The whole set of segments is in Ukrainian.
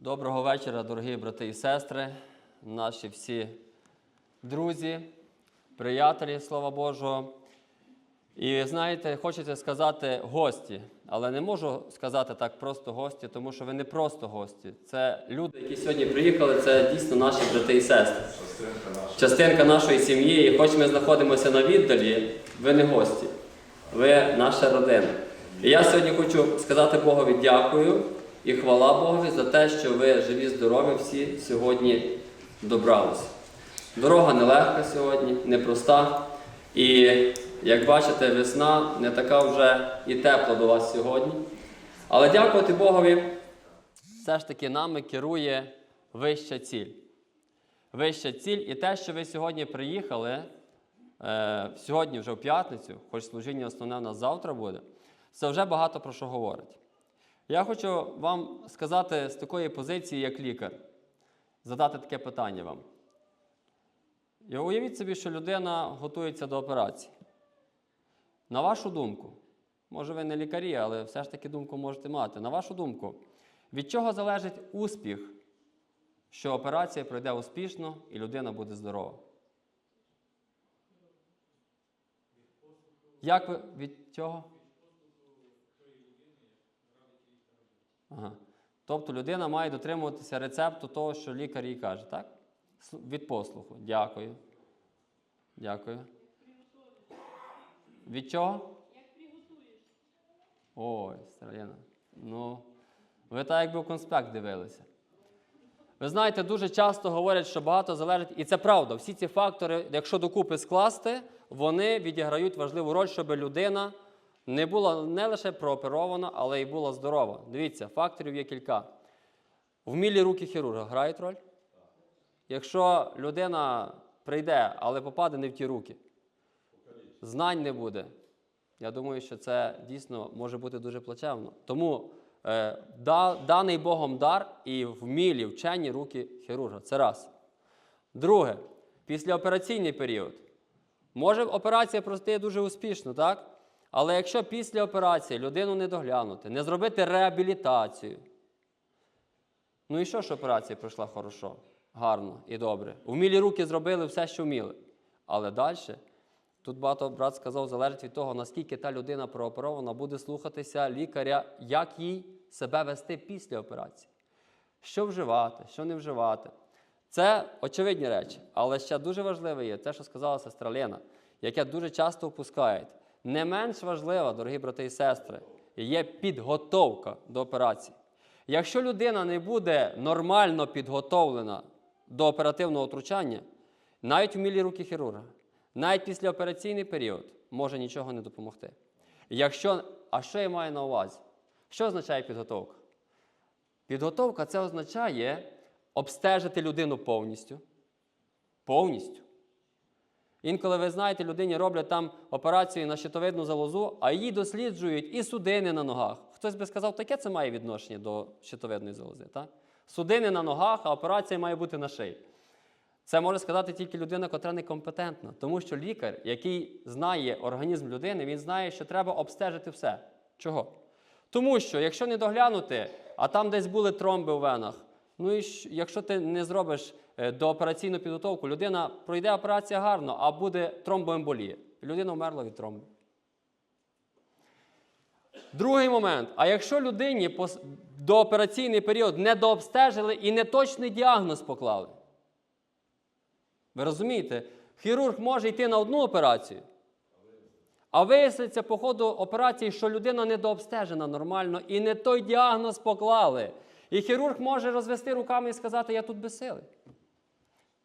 Доброго вечора, дорогі брати і сестри, наші всі друзі, приятелі, слава Божого. І знаєте, хочеться сказати гості, але не можу сказати так просто гості, тому що ви не просто гості. Це люди, які сьогодні приїхали, це дійсно наші брати і сестри. Частинка нашої сім'ї, і хоч ми знаходимося на віддалі, ви не гості, ви наша родина. І я сьогодні хочу сказати Богові дякую і хвала Богові за те, що ви живі, здорові, всі сьогодні добралися. Дорога нелегка сьогодні, непроста. І як бачите, весна не така вже і тепла до вас сьогодні. Але дякувати Богові, все ж таки нами керує вища ціль. Вища ціль і те, що ви сьогодні приїхали, е, сьогодні вже в п'ятницю, хоч служіння основне у нас завтра буде, це вже багато про що говорить. Я хочу вам сказати з такої позиції, як лікар, задати таке питання вам. І уявіть собі, що людина готується до операції. На вашу думку, може ви не лікарі, але все ж таки думку можете мати. На вашу думку, від чого залежить успіх, що операція пройде успішно і людина буде здорова? Як ви від чого? Ага. Тобто людина має дотримуватися рецепту того, що лікар їй каже, так? Від послуху. Дякую. Дякую. Від чого? Ой, Сараліна. Ну, ви так якби в конспект дивилися. Ви знаєте, дуже часто говорять, що багато залежить, і це правда. Всі ці фактори, якщо докупи скласти, вони відіграють важливу роль, щоб людина не була не лише прооперована, але й була здорова. Дивіться, факторів є кілька. Вмілі руки хірурга грають роль. Якщо людина прийде, але попаде не в ті руки, знань не буде. Я думаю, що це дійсно може бути дуже плачевно. Тому е, да, даний Богом дар і вмілі вчені руки хірурга. Це раз. Друге, післяопераційний період. Може операція пройти дуже успішно, так? Але якщо після операції людину не доглянути, не зробити реабілітацію, ну і що ж операція пройшла хорошо, гарно і добре. Вмілі руки зробили все, що вміли. Але далі, тут багато брат сказав, залежить від того, наскільки та людина прооперована буде слухатися лікаря, як їй себе вести після операції. Що вживати, що не вживати. Це очевидні речі, але ще дуже важливе є те, що сказала сестра Лена, яке дуже часто впускають. Не менш важливо, дорогі брати і сестри, є підготовка до операції. Якщо людина не буде нормально підготовлена до оперативного втручання, навіть вмілі руки хірурга, навіть післяопераційний період може нічого не допомогти. Якщо, а що я маю на увазі? Що означає підготовка? Підготовка це означає обстежити людину повністю. Повністю. Інколи ви знаєте, людині роблять там операцію на щитовидну залозу, а її досліджують і судини на ногах. Хтось би сказав, таке це має відношення до щитовидної залози. Так? Судини на ногах, а операція має бути на шиї. Це може сказати тільки людина, котра некомпетентна. Тому що лікар, який знає організм людини, він знає, що треба обстежити все. Чого? Тому що, якщо не доглянути, а там десь були тромби у венах, ну і якщо ти не зробиш е, доопераційну підготовку, людина пройде операція гарно, а буде тромбоемболія. Людина вмерла від тромбу. Другий момент. А якщо людині доопераційний період не дообстежили і не точний діагноз поклали, ви розумієте, хірург може йти на одну операцію, а виясниться по ходу операції, що людина недообстежена нормально і не той діагноз поклали. І хірург може розвести руками і сказати, я тут без сили.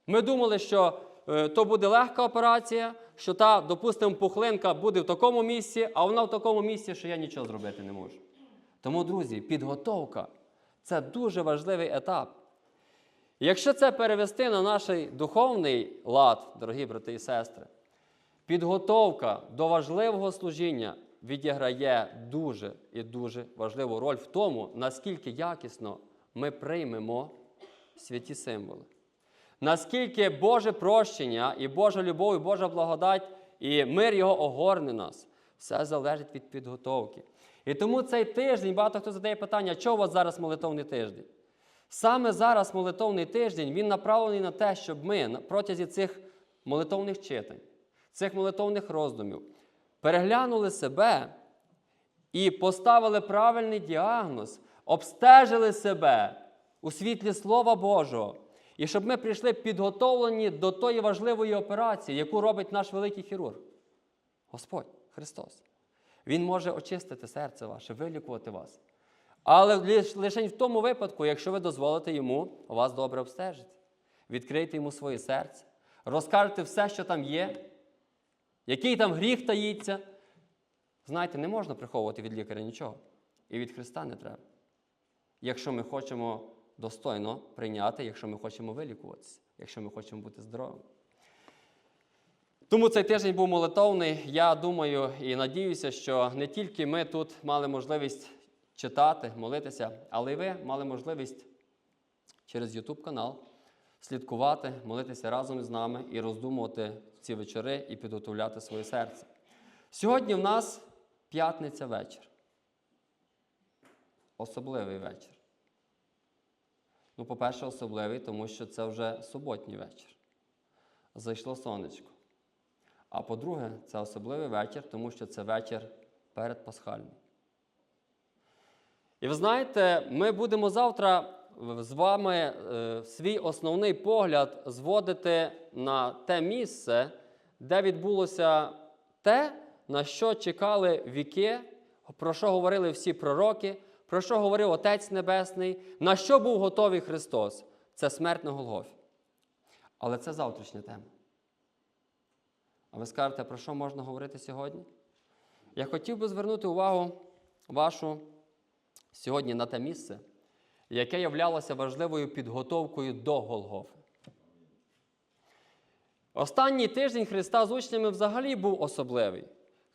Ми думали, що е, то буде легка операція, що та, допустимо, пухлинка буде в такому місці, а вона в такому місці, що я нічого зробити не можу. Тому, друзі, підготовка це дуже важливий етап. Якщо це перевести на наш духовний лад, дорогі брати і сестри, підготовка до важливого служіння відіграє дуже і дуже важливу роль в тому, наскільки якісно ми приймемо святі символи. Наскільки Боже прощення і Божа любов, і Божа благодать, і мир Його огорне нас, все залежить від підготовки. І тому цей тиждень багато хто задає питання, чого у вас зараз молитовний тиждень? Саме зараз молитовний тиждень він направлений на те, щоб ми протязі цих молитовних читань, цих молитовних роздумів переглянули себе і поставили правильний діагноз, обстежили себе у світлі Слова Божого. І щоб ми прийшли підготовлені до тої важливої операції, яку робить наш великий хірург. Господь Христос. Він може очистити серце ваше, вилікувати вас. Але лиш- лише в тому випадку, якщо ви дозволите йому вас добре обстежити. Відкрийте йому своє серце, розкажете все, що там є, який там гріх таїться. Знаєте, не можна приховувати від лікаря нічого. І від Христа не треба. Якщо ми хочемо достойно прийняти, якщо ми хочемо вилікуватися, якщо ми хочемо бути здоровими. Тому цей тиждень був молитовний. Я думаю і надіюся, що не тільки ми тут мали можливість читати, молитися, але й ви мали можливість через YouTube канал слідкувати, молитися разом з нами і роздумувати ці вечори і підготовляти своє серце. Сьогодні в нас п'ятниця вечір. Особливий вечір. Ну, по-перше, особливий, тому що це вже суботній вечір. Зайшло сонечко. А по-друге, це особливий вечір, тому що це вечір перед Пасхальним. І ви знаєте, ми будемо завтра з вами е, свій основний погляд зводити на те місце, де відбулося те, на що чекали віки, про що говорили всі пророки, про що говорив Отець Небесний, на що був готовий Христос. Це смерть на Голгофі. Але це завтрашня тема. А ви скажете, про що можна говорити сьогодні? Я хотів би звернути увагу вашу сьогодні на те місце, яке являлося важливою підготовкою до Голгофи. Останній тиждень Христа з учнями взагалі був особливий.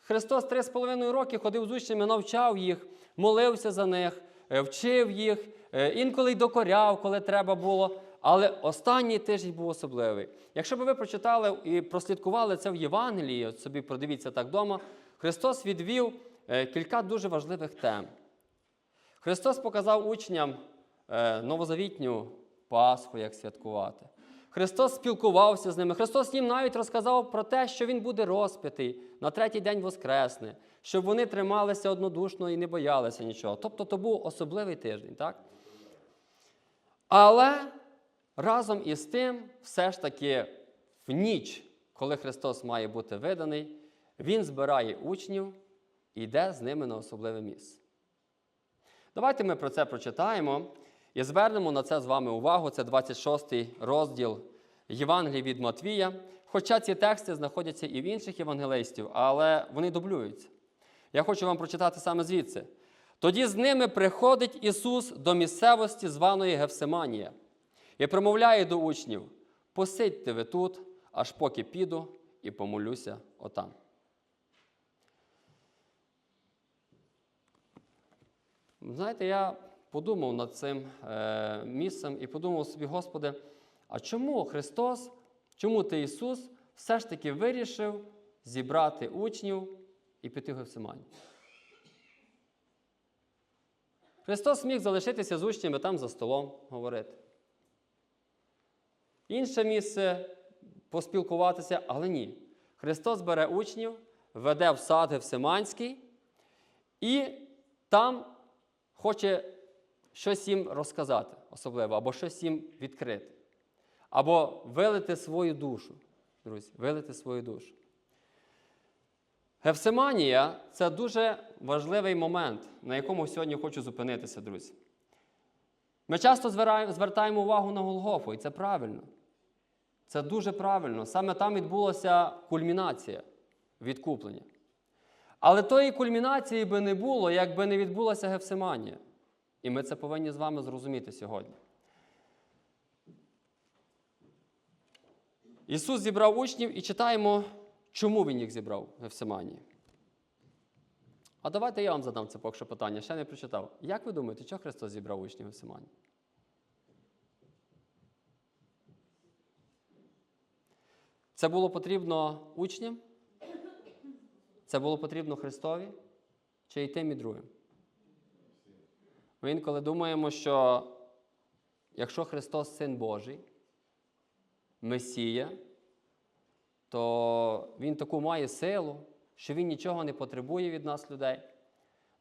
Христос три з половиною роки ходив з учнями, навчав їх, молився за них, е, вчив їх, е, інколи й докоряв, коли треба було. Але останній тиждень був особливий. Якщо б ви прочитали і прослідкували це в Євангелії, от собі продивіться так вдома, Христос відвів е, кілька дуже важливих тем. Христос показав учням новозавітню Пасху, як святкувати. Христос спілкувався з ними. Христос їм навіть розказав про те, що Він буде розпитий, на третій день воскресне, щоб вони трималися однодушно і не боялися нічого. Тобто то був особливий тиждень, так? Але разом із тим, все ж таки, в ніч, коли Христос має бути виданий, Він збирає учнів і йде з ними на особливе місце. Давайте ми про це прочитаємо і звернемо на це з вами увагу. Це 26 розділ Євангелії від Матвія. Хоча ці тексти знаходяться і в інших євангелистів, але вони дублюються. Я хочу вам прочитати саме звідси. Тоді з ними приходить Ісус до місцевості, званої Гевсиманія, і промовляє до учнів: посидьте ви тут, аж поки піду і помолюся отам. Знаєте, я подумав над цим е, місцем і подумав собі, Господи, а чому Христос, чому ти Ісус все ж таки вирішив зібрати учнів і піти в Гефсиманію? Христос міг залишитися з учнями там за столом говорити. Інше місце поспілкуватися, але ні. Христос бере учнів, веде в сад Гефсиманський і там хоче щось їм розказати особливо, або щось їм відкрити. Або вилити свою душу. Друзі, вилити свою душу. Гефсиманія це дуже важливий момент, на якому сьогодні хочу зупинитися, друзі. Ми часто звертаємо- увагу на Голгофу, і це правильно. Це дуже правильно. Саме там відбулася кульмінація відкуплення. Але тої кульмінації би не було, якби не відбулася Гефсиманія. І ми це повинні з вами зрозуміти сьогодні. Ісус зібрав учнів і читаємо, чому Він їх зібрав в Гефсиманії. А давайте я вам задам це поки що питання, ще не прочитав. Як ви думаєте, чого Христос зібрав учнів в Гефсиманії? Це було потрібно учням? Це було потрібно Христові? Чи і тим, і другим? Ми інколи думаємо, що якщо Христос Син Божий, Месія, то Він таку має силу, що Він нічого не потребує від нас, людей.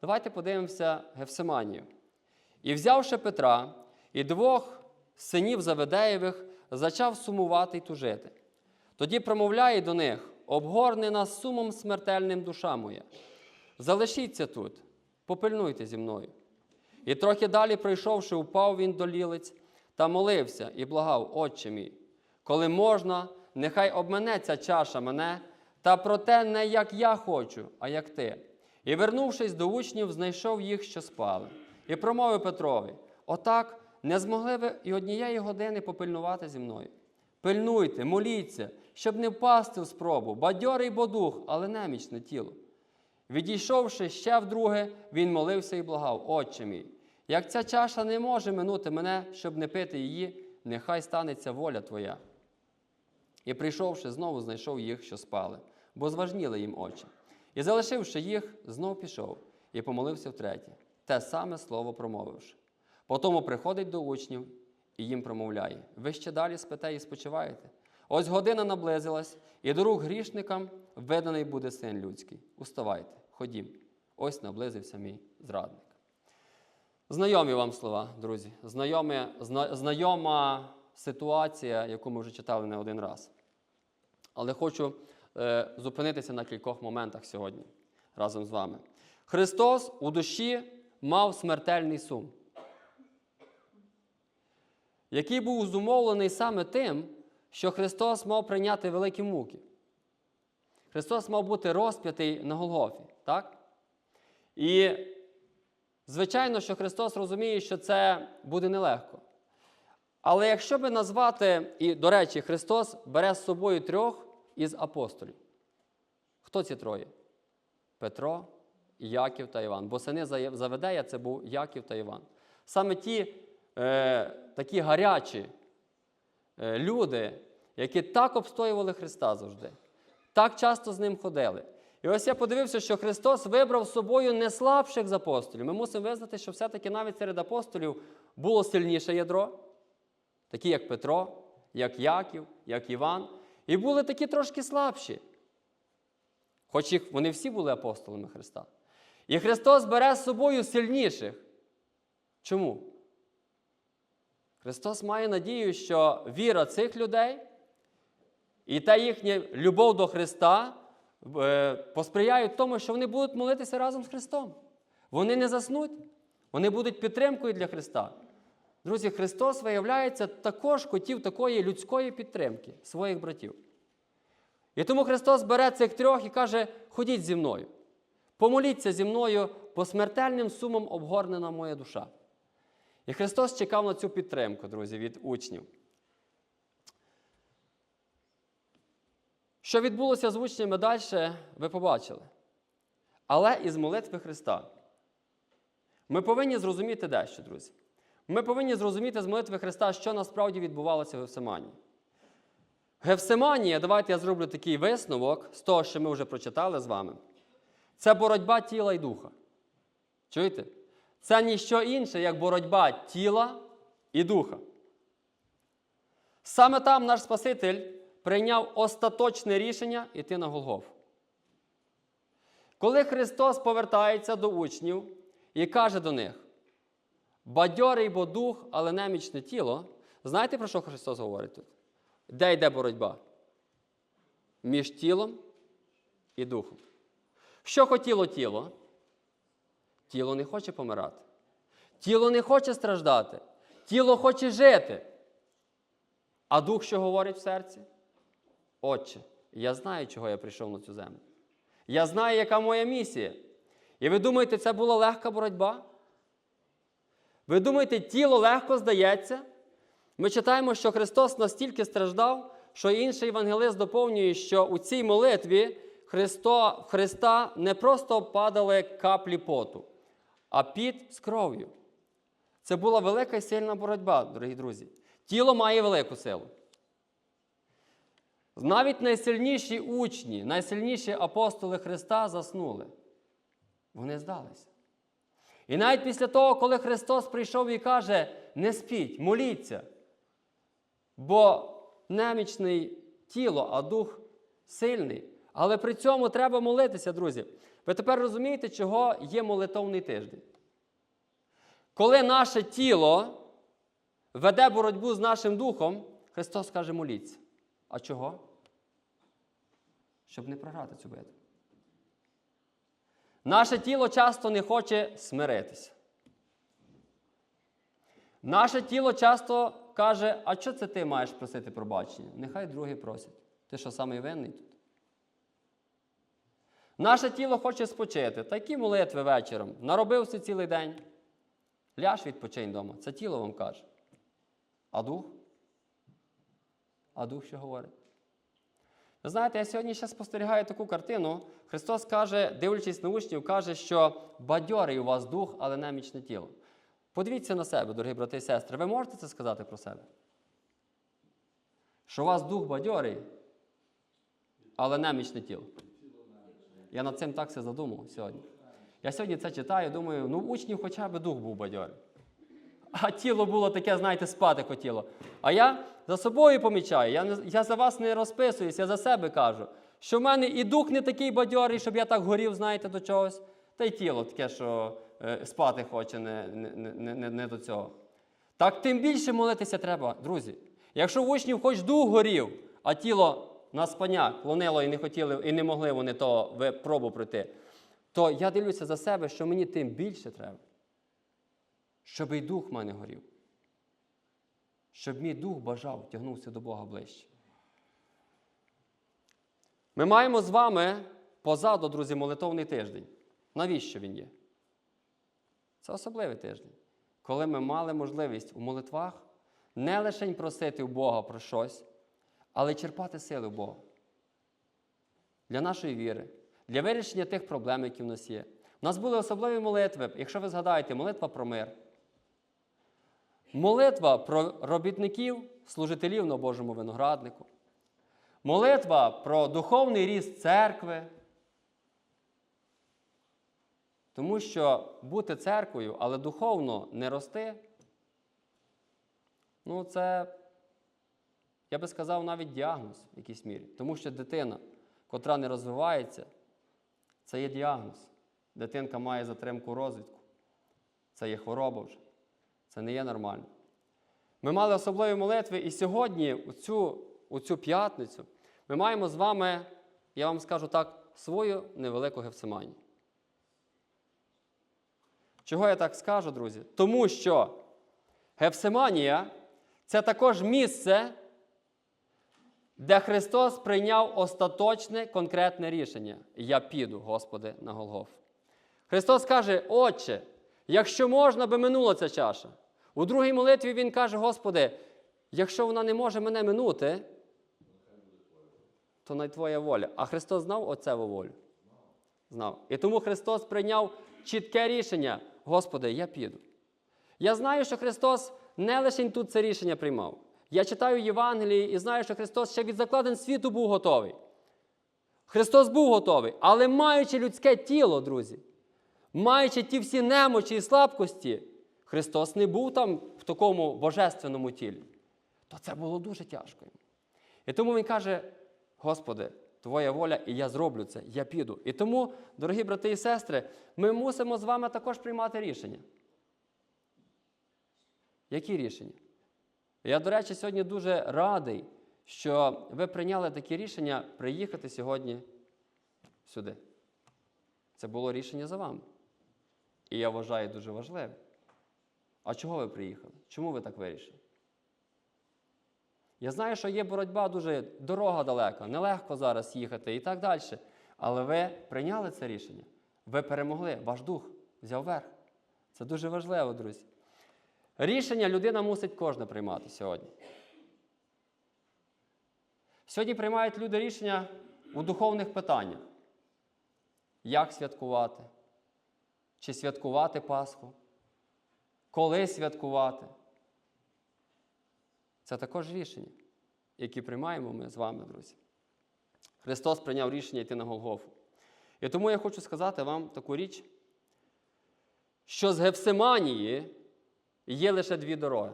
Давайте подивимося Гефсиманію. І взявши Петра і двох синів Заведеєвих, зачав сумувати й тужити. Тоді промовляє до них: обгорне нас сумом смертельним душа моя. Залишіться тут, попильнуйте зі мною. І трохи далі, пройшовши, упав він до лілиць та молився і благав, Отче мій, коли можна, нехай обмене ця чаша мене, та проте не як я хочу, а як ти. І, вернувшись до учнів, знайшов їх, що спали, і промовив Петрові: Отак не змогли ви і однієї години попильнувати зі мною. Пильнуйте, моліться, щоб не впасти в спробу, бадьорий бо дух, але немічне тіло. Відійшовши ще вдруге, він молився і благав, Отче мій, як ця чаша не може минути мене, щоб не пити її, нехай станеться воля Твоя. І прийшовши, знову знайшов їх, що спали, бо зважніли їм очі. І залишивши їх, знов пішов і помолився втретє, те саме слово промовивши. Потому приходить до учнів і їм промовляє: ви ще далі спите і спочиваєте. Ось година наблизилась, і до рук грішникам виданий буде син людський. Уставайте, ходім. Ось наблизився мій зрадник. Знайомі вам слова, друзі. Знайомі, зна, знайома ситуація, яку ми вже читали не один раз. Але хочу е, зупинитися на кількох моментах сьогодні разом з вами. Христос у душі мав смертельний сум, який був зумовлений саме тим, що Христос мав прийняти великі муки. Христос мав бути розп'ятий на Голгофі, так? І, звичайно, що Христос розуміє, що це буде нелегко. Але якщо би назвати, і, до речі, Христос бере з собою трьох із апостолів. Хто ці троє? Петро, Яків та Іван. Бо сини Заведея це був Яків та Іван. Саме ті е, такі гарячі е, люди, які так обстоювали Христа завжди, так часто з ним ходили. І ось я подивився, що Христос вибрав собою не слабших з апостолів. Ми мусимо визнати, що все-таки навіть серед апостолів було сильніше ядро, такі як Петро, як Яків, як Іван. І були такі трошки слабші. Хоч їх вони всі були апостолами Христа. І Христос бере з собою сильніших. Чому? Христос має надію, що віра цих людей і та їхня любов до Христа посприяють тому, що вони будуть молитися разом з Христом. Вони не заснуть, вони будуть підтримкою для Христа. Друзі, Христос виявляється також хотів такої людської підтримки своїх братів. І тому Христос бере цих трьох і каже: ходіть зі мною, помоліться зі мною, бо смертельним сумом обгорнена моя душа. І Христос чекав на цю підтримку, друзі, від учнів. Що відбулося з учнями далі, ви побачили. Але із молитви Христа. Ми повинні зрозуміти дещо, друзі. Ми повинні зрозуміти з молитви Христа, що насправді відбувалося в Гефсиманії. Гефсиманія, давайте я зроблю такий висновок з того, що ми вже прочитали з вами. Це боротьба тіла і духа. Чуєте? Це ніщо інше, як боротьба тіла і духа. Саме там наш Спаситель прийняв остаточне рішення йти на Голгоф. Коли Христос повертається до учнів і каже до них: бадьорий бо дух, але немічне тіло, знаєте, про що Христос говорить тут? Де йде боротьба? Між тілом і духом. Що хотіло тіло? Тіло не хоче помирати. Тіло не хоче страждати. Тіло хоче жити. А дух, що говорить в серці? Отче, я знаю, чого я прийшов на цю землю. Я знаю, яка моя місія. І ви думаєте, це була легка боротьба? Ви думаєте, тіло легко здається? Ми читаємо, що Христос настільки страждав, що інший євангелист доповнює, що у цій молитві Христо, Христа не просто падали каплі поту, а під з кров'ю. Це була велика і сильна боротьба, дорогі друзі. Тіло має велику силу. Навіть найсильніші учні, найсильніші апостоли Христа заснули. Вони здалися. І навіть після того, коли Христос прийшов і каже, не спіть, моліться. Бо немічний тіло, а дух сильний. Але при цьому треба молитися, друзі. Ви тепер розумієте, чого є молитовний тиждень? Коли наше тіло веде боротьбу з нашим духом, Христос каже, моліться. А чого? Щоб не програти цю битву. Наше тіло часто не хоче смиритися. Наше тіло часто каже, а що це ти маєш просити пробачення? Нехай другі просять. Ти що самий винний тут? Наше тіло хоче спочити. Такі молитви вечором. Наробився цілий день. Ляж відпочинь вдома. Це тіло вам каже. А дух? А дух що говорить? Ви знаєте, я сьогодні ще спостерігаю таку картину. Христос каже, дивлячись на учнів, каже, що бадьорий у вас дух, але немічне тіло. Подивіться на себе, дорогі брати і сестри. Ви можете це сказати про себе? Що у вас дух бадьорий, але немічне тіло. Я над цим так все задумав сьогодні. Я сьогодні це читаю, думаю, ну учнів хоча б дух був бадьорий. А тіло було таке, знаєте, спати хотіло. А я за собою помічаю, я, я за вас не розписуюсь, я за себе кажу, що в мене і дух не такий бадьорий, щоб я так горів, знаєте, до чогось, та й тіло таке, що е, спати хоче не, не, не, не, до цього. Так тим більше молитися треба, друзі. Якщо в учнів хоч дух горів, а тіло на спання клонило і не хотіли, і не могли вони то пробу пройти, то я дивлюся за себе, що мені тим більше треба щоб і дух в мене горів. Щоб мій дух бажав, тягнувся до Бога ближче. Ми маємо з вами позаду, друзі, молитовний тиждень. Навіщо він є? Це особливий тиждень, коли ми мали можливість у молитвах не лише просити у Бога про щось, але й черпати сили в Бога. Для нашої віри, для вирішення тих проблем, які в нас є. У нас були особливі молитви, якщо ви згадаєте, молитва про мир. Молитва про робітників, служителів на Божому винограднику. Молитва про духовний ріст церкви. Тому що бути церквою, але духовно не рости, ну це, я би сказав, навіть діагноз в якійсь мірі. Тому що дитина, котра не розвивається, це є діагноз. Дитинка має затримку розвитку. Це є хвороба вже. Це не є нормально. Ми мали особливі молитви, і сьогодні, у цю, у цю п'ятницю, ми маємо з вами, я вам скажу так, свою невелику Гефсиманію. Чого я так скажу, друзі? Тому що Гефсиманія це також місце, де Христос прийняв остаточне конкретне рішення. Я піду, Господи, на Голгоф. Христос каже, Отче, якщо можна, би минула ця чаша. У другій молитві Він каже, Господи, якщо вона не може мене минути, то най Твоя воля. А Христос знав оцеву волю? Знав. І тому Христос прийняв чітке рішення: Господи, я піду. Я знаю, що Христос не лише тут це рішення приймав. Я читаю Євангелії і знаю, що Христос ще від закладин світу був готовий. Христос був готовий, але маючи людське тіло, друзі, маючи ті всі немочі і слабкості, Христос не був там в такому божественному тілі. То це було дуже тяжко. І тому Він каже: Господи, Твоя воля, і я зроблю це, я піду. І тому, дорогі брати і сестри, ми мусимо з вами також приймати рішення. Які рішення? Я, до речі, сьогодні дуже радий, що ви прийняли таке рішення приїхати сьогодні сюди. Це було рішення за вами. І я вважаю дуже важливим. А чого ви приїхали? Чому ви так вирішили? Я знаю, що є боротьба дуже дорога далека, нелегко зараз їхати і так далі. Але ви прийняли це рішення. Ви перемогли, ваш дух взяв верх. Це дуже важливо, друзі. Рішення людина мусить кожна приймати сьогодні. Сьогодні приймають люди рішення у духовних питаннях. Як святкувати? Чи святкувати Пасху? Коли святкувати? Це також рішення, які приймаємо ми з вами, друзі. Христос прийняв рішення йти на Голгофу. І тому я хочу сказати вам таку річ, що з Гефсиманії є лише дві дороги.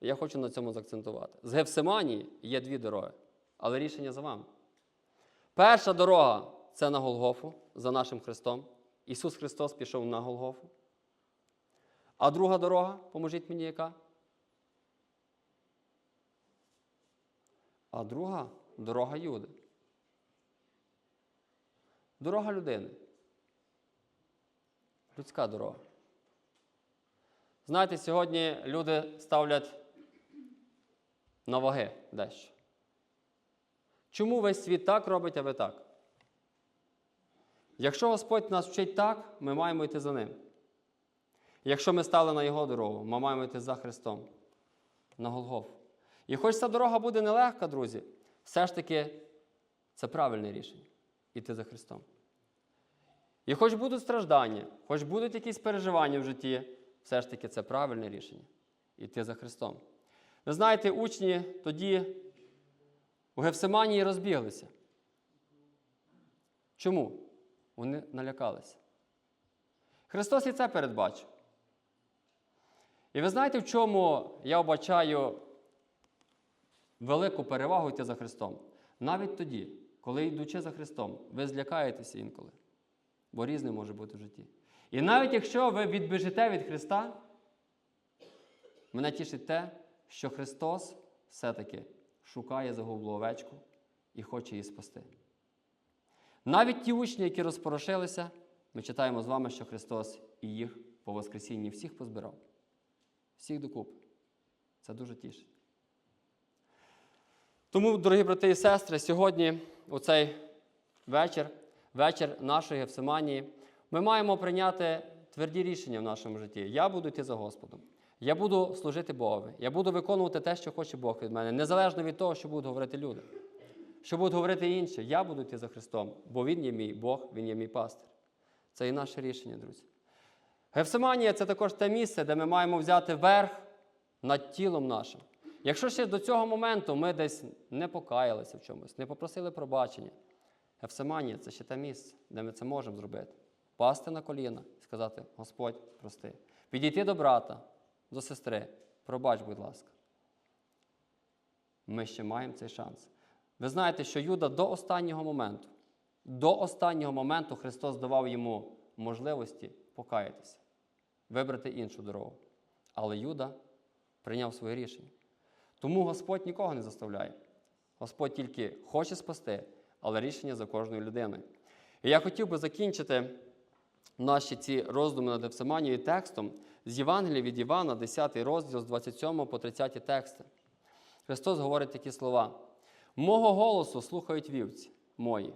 Я хочу на цьому заакцентувати. З Гефсиманії є дві дороги, але рішення за вами. Перша дорога це на Голгофу за нашим Христом. Ісус Христос пішов на Голгофу. А друга дорога, поможіть мені, яка? А друга дорога Юди. Дорога людини. Людська дорога. Знаєте, сьогодні люди ставлять на ваги дещо. Чому весь світ так робить, а ви так? Якщо Господь нас вчить так, ми маємо йти за ним. Якщо ми стали на Його дорогу, ми маємо йти за Христом на Голгофу. І хоч ця дорога буде нелегка, друзі, все ж таки це правильне рішення іти за Христом. І хоч будуть страждання, хоч будуть якісь переживання в житті, все ж таки це правильне рішення іти за Христом. Ви знаєте, учні тоді у Гефсиманії розбіглися. Чому? Вони налякалися. Христос і це передбачив. І ви знаєте, в чому я обачаю велику перевагу йти за Христом? Навіть тоді, коли йдучи за Христом, ви злякаєтеся інколи, бо різне може бути в житті. І навіть якщо ви відбіжите від Христа, мене тішить те, що Христос все-таки шукає загублу овечку і хоче її спасти. Навіть ті учні, які розпорошилися, ми читаємо з вами, що Христос і їх по Воскресінні всіх позбирав. Всіх докупи. Це дуже тішить. Тому, дорогі брати і сестри, сьогодні, у цей вечір, вечір нашої Гефсиманії, ми маємо прийняти тверді рішення в нашому житті. Я буду йти за Господом. Я буду служити Богові. Я буду виконувати те, що хоче Бог від мене, незалежно від того, що будуть говорити люди. Що будуть говорити інші, я буду йти за Христом, бо Він є мій Бог, Він є мій пастир. Це і наше рішення, друзі. Гефсиманія це також те місце, де ми маємо взяти верх над тілом нашим. Якщо ще до цього моменту ми десь не покаялися в чомусь, не попросили пробачення, Гефсиманія це ще те місце, де ми це можемо зробити. Пасти на коліна і сказати: Господь, прости. Підійти до брата, до сестри, пробач, будь ласка. Ми ще маємо цей шанс. Ви знаєте, що Юда до останнього моменту, до останнього моменту Христос давав йому можливості покаятися, вибрати іншу дорогу. Але Юда прийняв своє рішення. Тому Господь нікого не заставляє. Господь тільки хоче спасти, але рішення за кожною людиною. І я хотів би закінчити наші ці роздуми над Евсиманією текстом з Євангелія від Івана, 10 розділ з 27 по 30 тексти. Христос говорить такі слова: Мого голосу слухають вівці мої.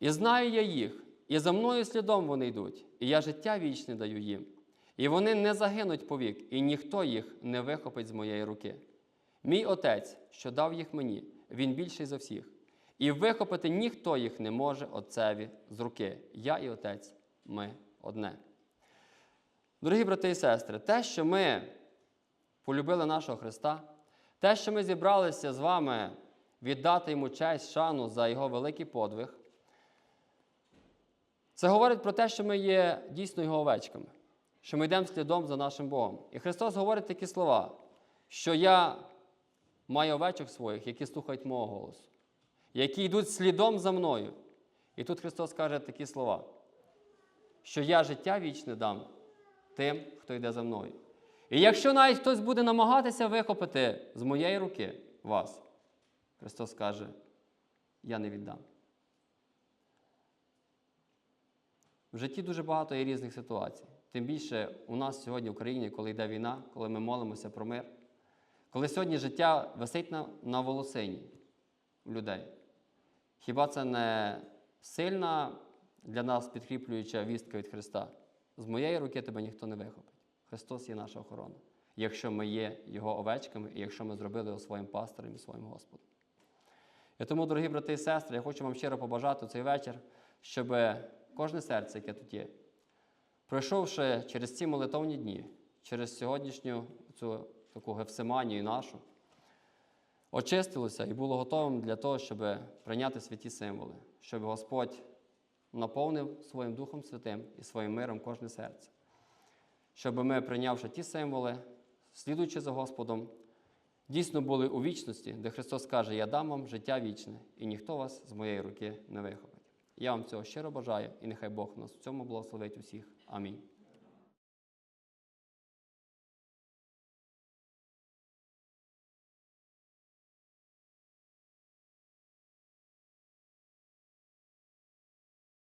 І знаю я їх, і за мною слідом вони йдуть, і я життя вічне даю їм. І вони не загинуть повік, і ніхто їх не вихопить з моєї руки. Мій отець, що дав їх мені, він більший за всіх. І вихопити ніхто їх не може отцеві з руки. Я і отець, ми одне. Дорогі брати і сестри, те, що ми полюбили нашого Христа, те, що ми зібралися з вами віддати йому честь, шану за його великий подвиг, це говорить про те, що ми є дійсно його овечками, що ми йдемо слідом за нашим Богом. І Христос говорить такі слова, що я маю овечок своїх, які слухають мого голосу, які йдуть слідом за мною. І тут Христос каже такі слова, що я життя вічне дам тим, хто йде за мною. І якщо навіть хтось буде намагатися вихопити з моєї руки вас, Христос каже, я не віддам. В житті дуже багато є різних ситуацій. Тим більше у нас сьогодні в Україні, коли йде війна, коли ми молимося про мир, коли сьогодні життя висить на, на волосині у людей. Хіба це не сильна для нас підкріплююча вістка від Христа? З моєї руки тебе ніхто не вихопить. Христос є наша охорона, якщо ми є Його овечками і якщо ми зробили його своїм пастором і своїм Господом. І тому, дорогі брати і сестри, я хочу вам щиро побажати цей вечір, щоб кожне серце, яке тут є, пройшовши через ці молитовні дні, через сьогоднішню цю таку гефсиманію нашу, очистилося і було готовим для того, щоб прийняти святі символи, щоб Господь наповнив своїм Духом Святим і своїм миром кожне серце. Щоб ми, прийнявши ті символи, слідуючи за Господом, дійсно були у вічності, де Христос каже: Я дам вам життя вічне, і ніхто вас з моєї руки не вихопить. Я вам цього щиро бажаю, і нехай Бог нас в цьому благословить усіх. Амінь.